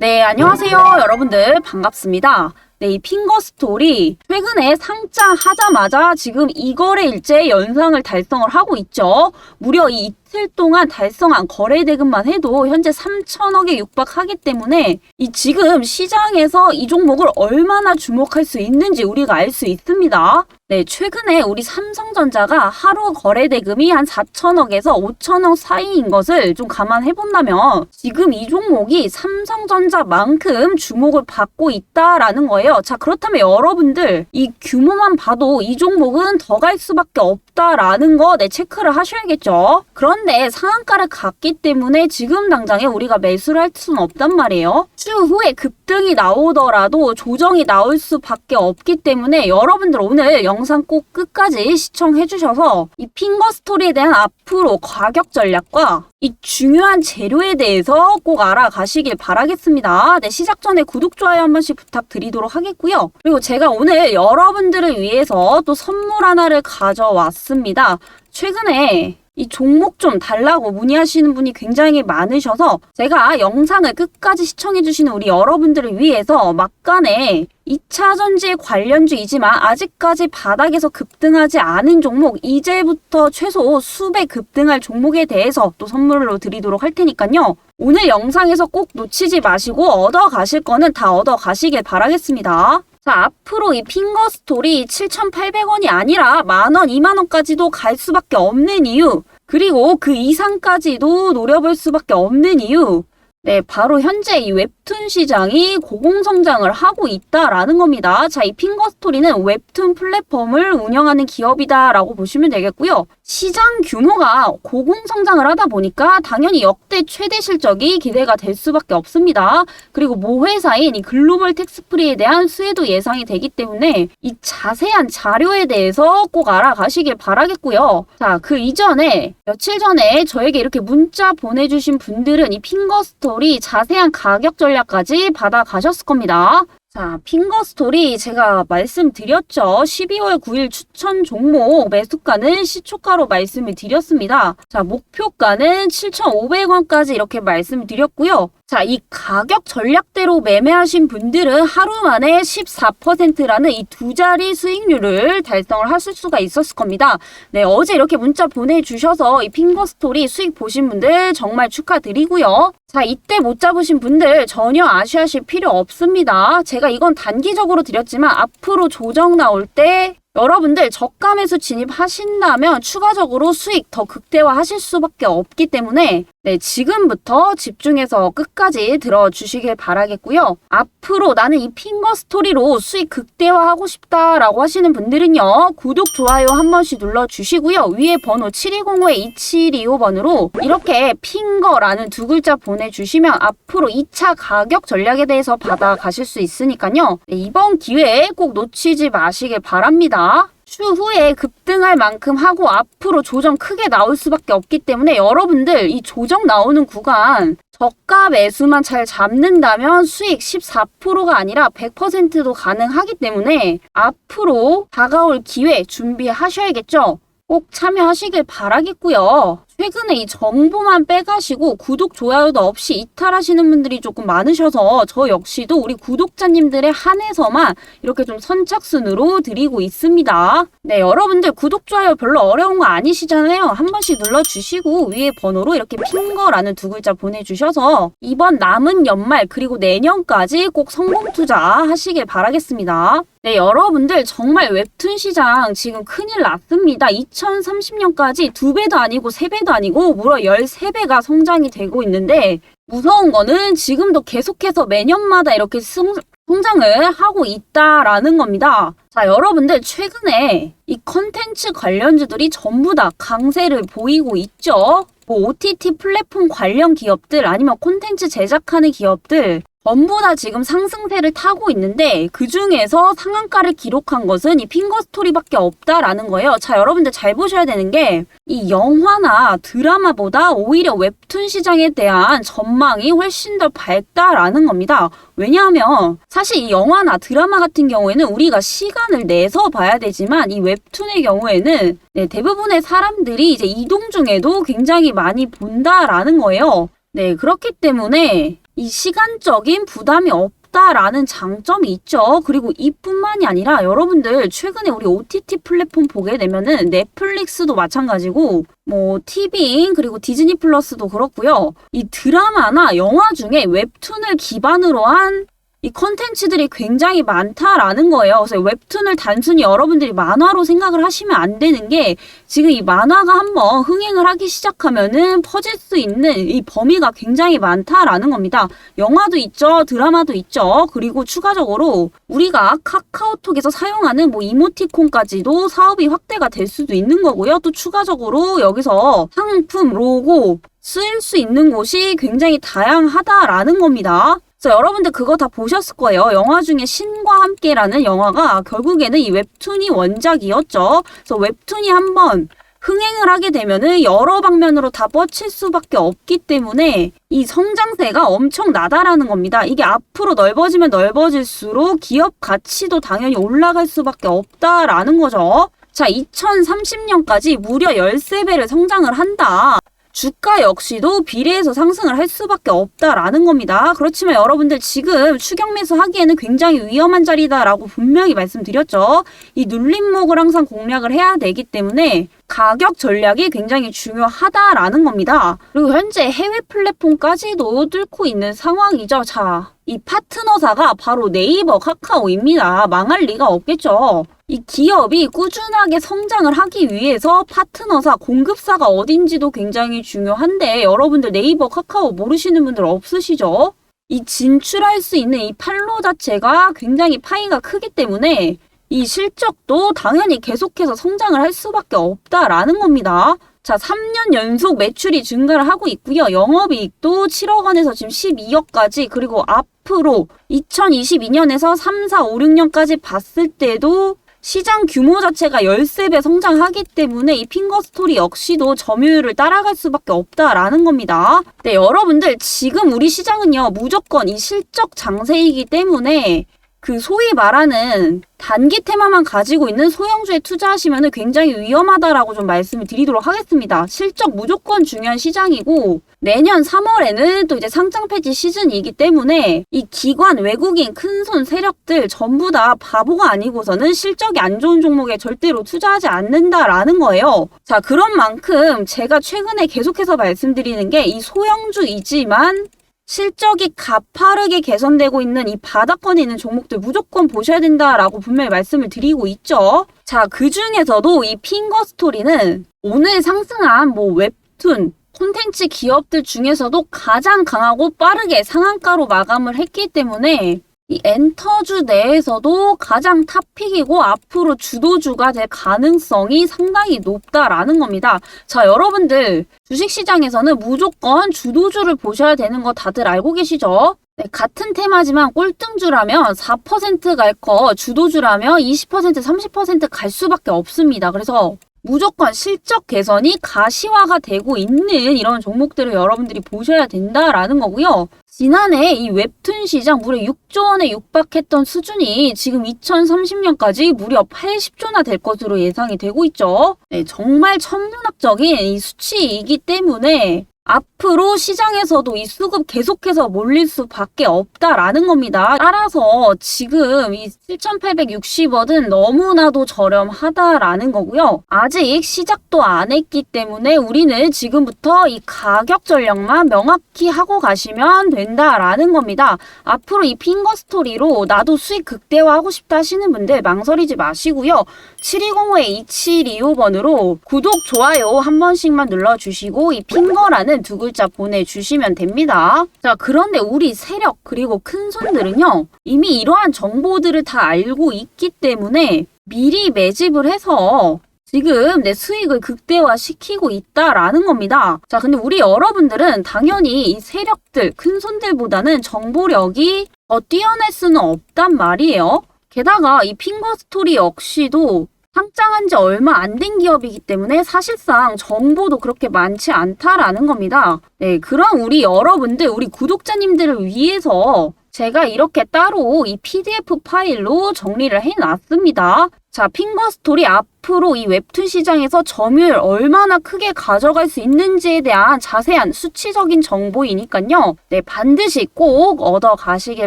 네, 안녕하세요. 여러분들 반갑습니다. 네, 이 핑거 스토리 최근에 상장 하자마자 지금 이거래일째 연상을 달성을 하고 있죠. 무려 이 이틀 동안 달성한 거래 대금만 해도 현재 3천억에 육박하기 때문에 이 지금 시장에서 이 종목을 얼마나 주목할 수 있는지 우리가 알 수 있습니다. 네, 최근에 우리 삼성전자가 하루 거래 대금이 한 4천억에서 5천억 사이인 것을 좀 감안해 본다면 지금 이 종목이 삼성전자만큼 주목을 받고 있다라는 거예요. 자, 그렇다면 여러분들 이 규모만 봐도 이 종목은 더 갈 수밖에 없다라는 거 네, 체크를 하셔야겠죠. 그런 데 상한가를 갔기 때문에 지금 당장에 우리가 매수를 할 수는 없단 말이에요. 추후에 급등이 나오더라도 조정이 나올 수밖에 없기 때문에 여러분들 오늘 영상 꼭 끝까지 시청해 주셔서 이 핑거 스토리에 대한 앞으로 가격 전략과 이 중요한 재료에 대해서 꼭 알아가시길 바라겠습니다. 네, 시작 전에 구독, 좋아요 한 번씩 부탁드리도록 하겠고요. 그리고 제가 오늘 여러분들을 위해서 또 선물 하나를 가져왔습니다. 최근에 이 종목 좀 달라고 문의하시는 분이 굉장히 많으셔서 제가 영상을 끝까지 시청해주시는 우리 여러분들을 위해서 막간에 2차 전지 관련주이지만 아직까지 바닥에서 급등하지 않은 종목 이제부터 최소 수배 급등할 종목에 대해서 또 선물로 드리도록 할 테니까요. 오늘 영상에서 꼭 놓치지 마시고 얻어 가실 거는 다 얻어 가시길 바라겠습니다. 자, 앞으로 이 핑거 스토리 7,800원이 아니라 만원, 2만원까지도 갈 수밖에 없는 이유, 그리고 그 이상까지도 노려볼 수밖에 없는 이유, 네, 바로 현재 이 웹 툰 시장이 고공성장을 하고 있다라는 겁니다. 자, 이 핑거 스토리는 웹툰 플랫폼을 운영하는 기업이다라고 보시면 되겠고요. 시장 규모가 고공성장을 하다 보니까 당연히 역대 최대 실적이 기대가 될 수밖에 없습니다. 그리고 모 회사인 이 글로벌 텍스프리에 대한 수혜도 예상이 되기 때문에 이 자세한 자료에 대해서 꼭 알아가시길 바라겠고요. 자, 그 이전에 며칠 전에 저에게 이렇게 문자 보내주신 분들은 이 핑거 스토리 자세한 가격 전략 까지 받아가셨을 겁니다. 자, 핑거 스토리 제가 말씀드렸죠. 12월 9일 추천 종목 매수가는 시초가로 말씀을 드렸습니다. 자, 목표가는 7,500원까지 이렇게 말씀을 드렸고요. 자, 이 가격 전략대로 매매하신 분들은 하루 만에 14%라는 이 두 자리 수익률을 달성을 하실 수가 있었을 겁니다. 네, 어제 이렇게 문자 보내주셔서 이 핑거 스토리 수익 보신 분들 정말 축하드리고요. 자, 이때 못 잡으신 분들 전혀 아쉬워하실 필요 없습니다. 제가 이건 단기적으로 드렸지만 앞으로 조정 나올 때 여러분들 저가 매수 진입하신다면 추가적으로 수익 더 극대화하실 수밖에 없기 때문에 네, 지금부터 집중해서 끝까지 들어주시길 바라겠고요. 앞으로 나는 이 핑거 스토리로 수익 극대화하고 싶다라고 하시는 분들은요. 구독, 좋아요 한 번씩 눌러주시고요. 위에 번호 7205-2725번으로 이렇게 핑거라는 두 글자 보내주시면 앞으로 2차 가격 전략에 대해서 받아가실 수 있으니까요. 네, 이번 기회에 꼭 놓치지 마시길 바랍니다. 추후에 급등할 만큼 하고 앞으로 조정 크게 나올 수밖에 없기 때문에 여러분들 이 조정 나오는 구간 저가 매수만 잘 잡는다면 수익 14%가 아니라 100%도 가능하기 때문에 앞으로 다가올 기회 준비하셔야겠죠. 꼭 참여하시길 바라겠고요. 최근에 이 정보만 빼가시고 구독, 좋아요도 없이 이탈하시는 분들이 조금 많으셔서 저 역시도 우리 구독자님들의 한해서만 이렇게 좀 선착순으로 드리고 있습니다. 네, 여러분들 구독, 좋아요 별로 어려운 거 아니시잖아요. 한 번씩 눌러주시고 위에 번호로 이렇게 핑거라는 두 글자 보내주셔서 이번 남은 연말 그리고 내년까지 꼭 성공 투자 하시길 바라겠습니다. 네, 여러분들 정말 웹툰 시장 지금 큰일 났습니다. 2030년까지 두 배도 아니고 세 배도 아니고 무려 13배가 성장이 되고 있는데 무서운 거는 지금도 계속해서 매년마다 이렇게 승, 성장을 하고 있다라는 겁니다. 자, 여러분들 최근에 이 컨텐츠 관련주들이 전부 다 강세를 보이고 있죠. 뭐 OTT 플랫폼 관련 기업들 아니면 콘텐츠 제작하는 기업들 전부 다 지금 상승세를 타고 있는데 그 중에서 상한가를 기록한 것은 이 핑거 스토리밖에 없다라는 거예요. 자, 여러분들 잘 보셔야 되는 게 이 영화나 드라마보다 오히려 웹툰 시장에 대한 전망이 훨씬 더 밝다라는 겁니다. 왜냐하면 사실 이 영화나 드라마 같은 경우에는 우리가 시간을 내서 봐야 되지만 이 웹툰의 경우에는 네, 대부분의 사람들이 이제 이동 중에도 굉장히 많이 본다라는 거예요. 네, 그렇기 때문에 이 시간적인 부담이 없다라는 장점이 있죠. 그리고 이뿐만이 아니라 여러분들 최근에 우리 OTT 플랫폼 보게 되면은 넷플릭스도 마찬가지고 뭐 티빙 그리고 디즈니 플러스도 그렇고요. 이 드라마나 영화 중에 웹툰을 기반으로 한 이 컨텐츠들이 굉장히 많다라는 거예요. 그래서 웹툰을 단순히 여러분들이 만화로 생각을 하시면 안 되는 게 지금 이 만화가 한번 흥행을 하기 시작하면은 퍼질 수 있는 이 범위가 굉장히 많다라는 겁니다. 영화도 있죠, 드라마도 있죠. 그리고 추가적으로 우리가 카카오톡에서 사용하는 뭐 이모티콘까지도 사업이 확대가 될 수도 있는 거고요. 또 추가적으로 여기서 상품, 로고 쓰일 수 있는 곳이 굉장히 다양하다라는 겁니다. 그래서 여러분들 그거 다 보셨을 거예요. 영화 중에 신과 함께라는 영화가 결국에는 이 웹툰이 원작이었죠. 그래서 웹툰이 한번 흥행을 하게 되면은 여러 방면으로 다 뻗칠 수밖에 없기 때문에 이 성장세가 엄청 나다라는 겁니다. 이게 앞으로 넓어지면 넓어질수록 기업 가치도 당연히 올라갈 수밖에 없다라는 거죠. 자, 2030년까지 무려 13배를 성장을 한다. 주가 역시도 비례해서 상승을 할 수밖에 없다라는 겁니다. 그렇지만 여러분들 지금 추격 매수 하기에는 굉장히 위험한 자리다라고 분명히 말씀드렸죠. 이 눌림목을 항상 공략을 해야 되기 때문에 가격 전략이 굉장히 중요하다라는 겁니다. 그리고 현재 해외 플랫폼까지도 뚫고 있는 상황이죠. 자, 이 파트너사가 바로 네이버 카카오입니다. 망할 리가 없겠죠. 이 기업이 꾸준하게 성장을 하기 위해서 파트너사, 공급사가 어딘지도 굉장히 중요한데 여러분들 네이버 카카오 모르시는 분들 없으시죠? 이 진출할 수 있는 이 판로 자체가 굉장히 파이가 크기 때문에 이 실적도 당연히 계속해서 성장을 할 수밖에 없다라는 겁니다. 자, 3년 연속 매출이 증가를 하고 있고요. 영업이익도 7억 원에서 지금 12억까지 그리고 앞으로 2022년에서 3, 4, 5, 6년까지 봤을 때도 시장 규모 자체가 13배 성장하기 때문에 이 핑거스토리 역시도 점유율을 따라갈 수밖에 없다라는 겁니다. 네, 여러분들 지금 우리 시장은요. 무조건 이 실적 장세이기 때문에 그 소위 말하는 단기 테마만 가지고 있는 소형주에 투자하시면 굉장히 위험하다라고 좀 말씀을 드리도록 하겠습니다. 실적 무조건 중요한 시장이고 내년 3월에는 또 이제 상장 폐지 시즌이기 때문에 이 기관 외국인 큰손 세력들 전부 다 바보가 아니고서는 실적이 안 좋은 종목에 절대로 투자하지 않는다라는 거예요. 자, 그런 만큼 제가 최근에 계속해서 말씀드리는 게 이 소형주이지만 실적이 가파르게 개선되고 있는 이 바닥권에 있는 종목들 무조건 보셔야 된다라고 분명히 말씀을 드리고 있죠. 자, 그 중에서도 이 핑거 스토리는 오늘 상승한 뭐 웹툰, 콘텐츠 기업들 중에서도 가장 강하고 빠르게 상한가로 마감을 했기 때문에 이 엔터주 내에서도 가장 탑픽이고 앞으로 주도주가 될 가능성이 상당히 높다라는 겁니다. 자, 여러분들 주식시장에서는 무조건 주도주를 보셔야 되는 거 다들 알고 계시죠? 네, 같은 테마지만 꼴등주라면 4%갈 거 주도주라면 20% 30%갈 수밖에 없습니다. 그래서 무조건 실적 개선이 가시화가 되고 있는 이런 종목들을 여러분들이 보셔야 된다라는 거고요. 지난해 이 웹툰 시장 무려 6조 원에 육박했던 수준이 지금 2030년까지 무려 80조나 될 것으로 예상이 되고 있죠. 네, 정말 천문학적인 이 수치이기 때문에 앞으로 시장에서도 이 수급 계속해서 몰릴 수밖에 없다라는 겁니다. 따라서 지금 이 7,860원은 너무나도 저렴하다라는 거고요. 아직 시작도 안 했기 때문에 우리는 지금부터 이 가격 전략만 명확히 하고 가시면 된다라는 겁니다. 앞으로 이 핑거 스토리로 나도 수익 극대화하고 싶다 하시는 분들 망설이지 마시고요. 7205-2725번으로 구독, 좋아요 한 번씩만 눌러주시고 이 핑거라는 두 글자 보내주시면 됩니다. 자, 그런데 우리 세력 그리고 큰 손들은요. 이미 이러한 정보들을 다 알고 있기 때문에 미리 매집을 해서 지금 내 수익을 극대화시키고 있다라는 겁니다. 자, 근데 우리 여러분들은 당연히 이 세력들, 큰 손들보다는 정보력이 더 뛰어날 수는 없단 말이에요. 게다가 이 핑거 스토리 역시도 상장한 지 얼마 안 된 기업이기 때문에 사실상 정보도 그렇게 많지 않다라는 겁니다. 네, 그럼 우리 여러분들, 우리 구독자님들을 위해서 제가 이렇게 따로 이 PDF 파일로 정리를 해놨습니다. 자, 핑거스토리 앞으로 이 웹툰 시장에서 점유율 얼마나 크게 가져갈 수 있는지에 대한 자세한 수치적인 정보이니까요. 네, 반드시 꼭 얻어 가시길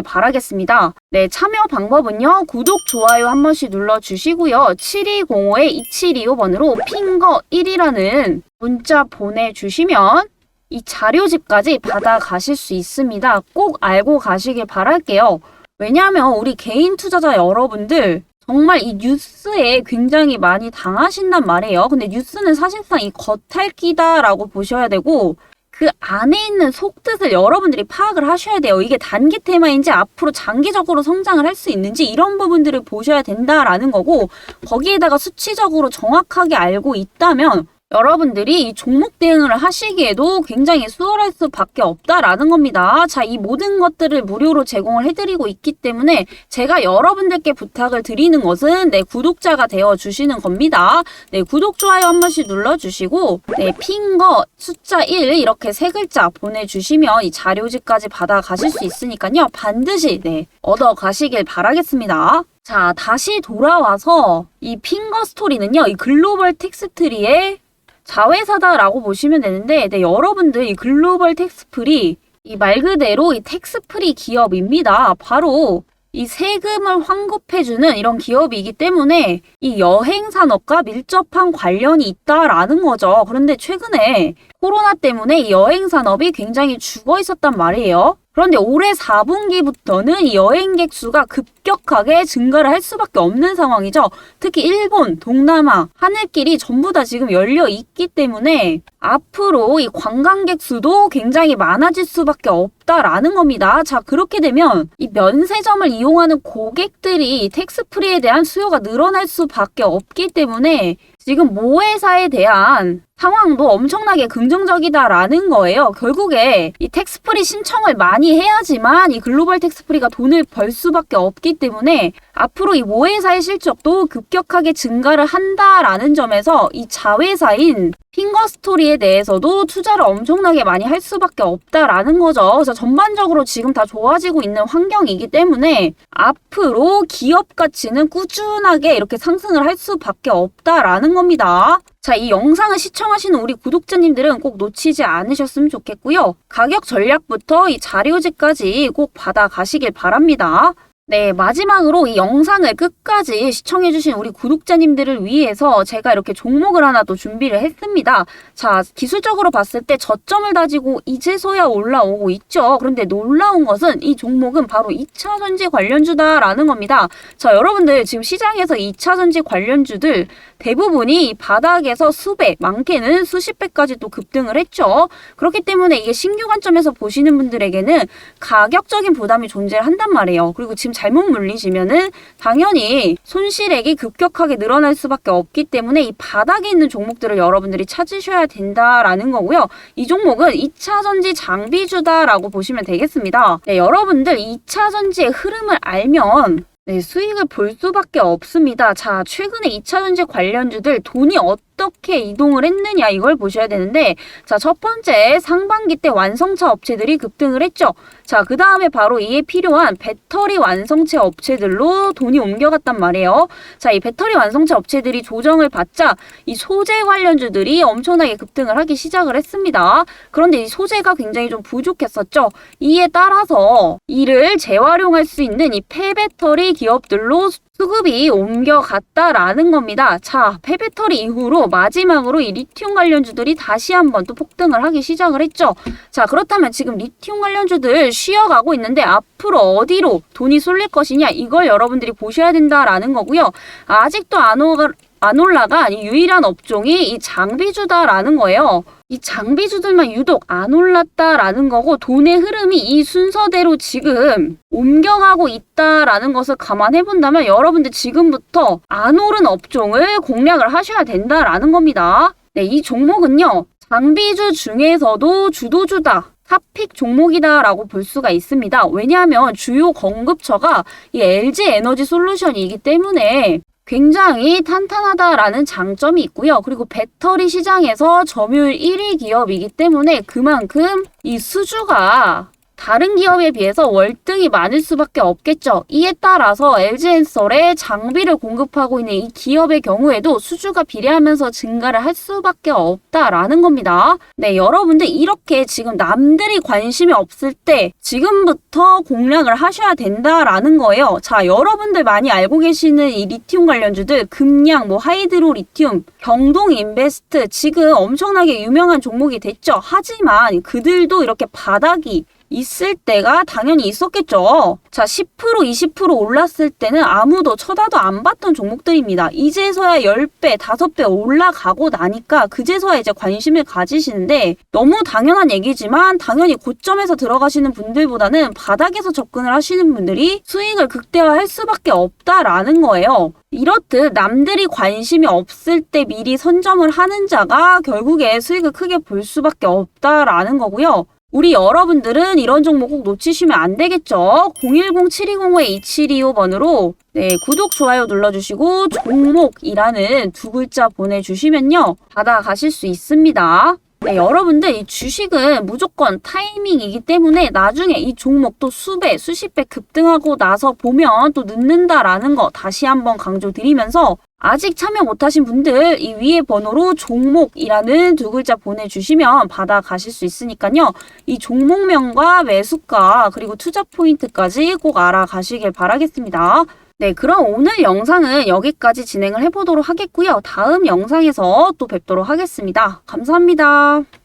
바라겠습니다. 네, 참여 방법은요. 구독, 좋아요 한 번씩 눌러주시고요. 7205-2725번으로 핑거 1이라는 문자 보내주시면 이 자료집까지 받아 가실 수 있습니다. 꼭 알고 가시길 바랄게요. 왜냐하면 우리 개인 투자자 여러분들 정말 이 뉴스에 굉장히 많이 당하신단 말이에요. 근데 뉴스는 사실상 이 겉핥기다라고 보셔야 되고 그 안에 있는 속뜻을 여러분들이 파악을 하셔야 돼요. 이게 단기 테마인지 앞으로 장기적으로 성장을 할 수 있는지 이런 부분들을 보셔야 된다라는 거고 거기에다가 수치적으로 정확하게 알고 있다면 여러분들이 이 종목 대응을 하시기에도 굉장히 수월할 수밖에 없다라는 겁니다. 자, 이 모든 것들을 무료로 제공을 해드리고 있기 때문에 제가 여러분들께 부탁을 드리는 것은 내 구독자가 되어 주시는 겁니다. 네, 구독, 좋아요 한 번씩 눌러주시고, 네, 핑거 숫자 1 이렇게 세 글자 보내주시면 이 자료집까지 받아 가실 수 있으니까요. 반드시, 네, 얻어 가시길 바라겠습니다. 자, 다시 돌아와서 이 핑거 스토리는요, 이 글로벌 텍스트리의 자회사다라고 보시면 되는데, 네, 여러분들 이 글로벌 텍스프리, 이 말 그대로 이 텍스프리 기업입니다. 바로 이 세금을 환급해주는 이런 기업이기 때문에 이 여행 산업과 밀접한 관련이 있다라는 거죠. 그런데 최근에 코로나 때문에 이 여행 산업이 굉장히 죽어 있었단 말이에요. 그런데 올해 4분기부터는 이 여행객 수가 급격하게 증가를 할 수밖에 없는 상황이죠. 특히 일본, 동남아, 하늘길이 전부 다 지금 열려 있기 때문에 앞으로 이 관광객 수도 굉장히 많아질 수밖에 없다라는 겁니다. 자, 그렇게 되면 이 면세점을 이용하는 고객들이 텍스프리에 대한 수요가 늘어날 수밖에 없기 때문에 지금 모회사에 대한 상황도 엄청나게 긍정적이다라는 거예요. 결국에 이 텍스프리 신청을 많이 해야지만 이 글로벌 텍스프리가 돈을 벌 수밖에 없기 때문에 앞으로 이 모회사의 실적도 급격하게 증가를 한다라는 점에서 이 자회사인 핑거 스토리에 대해서도 투자를 엄청나게 많이 할 수밖에 없다라는 거죠. 그래서 전반적으로 지금 다 좋아지고 있는 환경이기 때문에 앞으로 기업 가치는 꾸준하게 이렇게 상승을 할 수밖에 없다라는 겁니다. 자, 이 영상을 시청하시는 우리 구독자님들은 꼭 놓치지 않으셨으면 좋겠고요. 가격 전략부터 이 자료지까지 꼭 받아 가시길 바랍니다. 네, 마지막으로 이 영상을 끝까지 시청해주신 우리 구독자님들을 위해서 제가 이렇게 종목을 하나 또 준비를 했습니다. 자, 기술적으로 봤을 때 저점을 다지고 이제서야 올라오고 있죠. 그런데 놀라운 것은 이 종목은 바로 2차 전지 관련주다라는 겁니다. 자, 여러분들 지금 시장에서 2차 전지 관련주들 대부분이 이 바닥에서 수배, 많게는 수십 배까지 또 급등을 했죠. 그렇기 때문에 이게 신규 관점에서 보시는 분들에게는 가격적인 부담이 존재한단 말이에요. 그리고 지금 잘못 물리시면은 당연히 손실액이 급격하게 늘어날 수밖에 없기 때문에 이 바닥에 있는 종목들을 여러분들이 찾으셔야 된다라는 거고요. 이 종목은 2차 전지 장비주다라고 보시면 되겠습니다. 네, 여러분들 2차 전지의 흐름을 알면 네, 수익을 볼 수밖에 없습니다. 자, 최근에 2차 전지 관련주들 돈이 어 떻게 이동을 했느냐 이걸 보셔야 되는데 자, 첫 번째 상반기 때 완성차 업체들이 급등을 했죠. 자, 그 다음에 바로 이에 필요한 배터리 완성체 업체들로 돈이 옮겨갔단 말이에요. 자, 이 배터리 완성체 업체들이 조정을 받자 이 소재 관련주들이 엄청나게 급등을 하기 시작을 했습니다. 그런데 이 소재가 굉장히 좀 부족했었죠. 이에 따라서 이를 재활용할 수 있는 이 폐배터리 기업들로 수급이 옮겨갔다라는 겁니다. 자, 폐배터리 이후로 마지막으로 이 리튬 관련주들이 다시 한번 또 폭등을 하기 시작을 했죠. 자, 그렇다면 지금 리튬 관련주들 쉬어가고 있는데 앞으로 어디로 돈이 쏠릴 것이냐 이걸 여러분들이 보셔야 된다라는 거고요. 아직도 안 오가 안 올라간 이 유일한 업종이 이 장비주다라는 거예요. 이 장비주들만 유독 안 올랐다라는 거고 돈의 흐름이 이 순서대로 지금 옮겨가고 있다라는 것을 감안해 본다면 여러분들 지금부터 안 오른 업종을 공략을 하셔야 된다라는 겁니다. 네, 이 종목은요. 장비주 중에서도 주도주다. 탑픽 종목이다라고 볼 수가 있습니다. 왜냐하면 주요 공급처가 이 LG 에너지 솔루션이기 때문에 굉장히 탄탄하다라는 장점이 있고요. 그리고 배터리 시장에서 점유율 1위 기업이기 때문에 그만큼 이 수주가 다른 기업에 비해서 월등히 많을 수밖에 없겠죠. 이에 따라서 LG엔솔에 장비를 공급하고 있는 이 기업의 경우에도 수주가 비례하면서 증가를 할 수밖에 없다라는 겁니다. 네, 여러분들 이렇게 지금 남들이 관심이 없을 때 지금부터 공략을 하셔야 된다라는 거예요. 자, 여러분들 많이 알고 계시는 이 리튬 관련주들 금량, 뭐 하이드로 리튬, 경동 인베스트 지금 엄청나게 유명한 종목이 됐죠. 하지만 그들도 이렇게 바닥이 있을 때가 당연히 있었겠죠. 자, 10% 20% 올랐을 때는 아무도 쳐다도 안 봤던 종목들입니다. 이제서야 10배, 5배 올라가고 나니까 그제서야 이제 관심을 가지시는데 너무 당연한 얘기지만 당연히 고점에서 들어가시는 분들보다는 바닥에서 접근을 하시는 분들이 수익을 극대화할 수밖에 없다라는 거예요. 이렇듯 남들이 관심이 없을 때 미리 선점을 하는 자가 결국에 수익을 크게 볼 수밖에 없다라는 거고요. 우리 여러분들은 이런 종목 꼭 놓치시면 안 되겠죠. 010-7205-2725번으로 네, 구독, 좋아요 눌러주시고 종목이라는 두 글자 보내주시면요. 받아가실 수 있습니다. 네, 여러분들 이 주식은 무조건 타이밍이기 때문에 나중에 이 종목도 수배, 수십 배 급등하고 나서 보면 또 늦는다라는 거 다시 한번 강조드리면서 아직 참여 못하신 분들 이 위에 번호로 종목이라는 두 글자 보내주시면 받아가실 수 있으니까요. 이 종목명과 매수가 그리고 투자 포인트까지 꼭 알아가시길 바라겠습니다. 네, 그럼 오늘 영상은 여기까지 진행을 해보도록 하겠고요. 다음 영상에서 또 뵙도록 하겠습니다. 감사합니다.